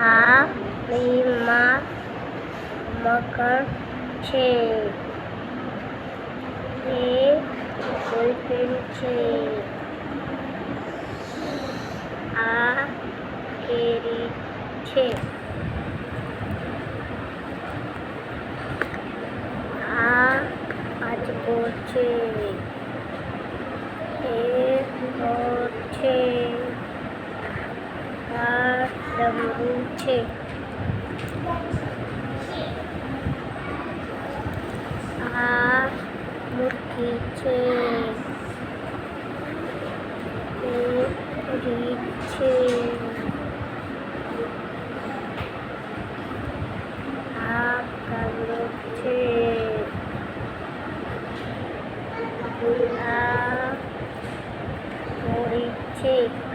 આ ફિલ્મમાં મગર છે. એ બોલપેન છે. આ કેરી છે. આ અજગર છે. એ છે. આ આગળ છે. આ મુઠ્ઠી છે. રીત છે. આ કાગડો છે. આ હોળી છે.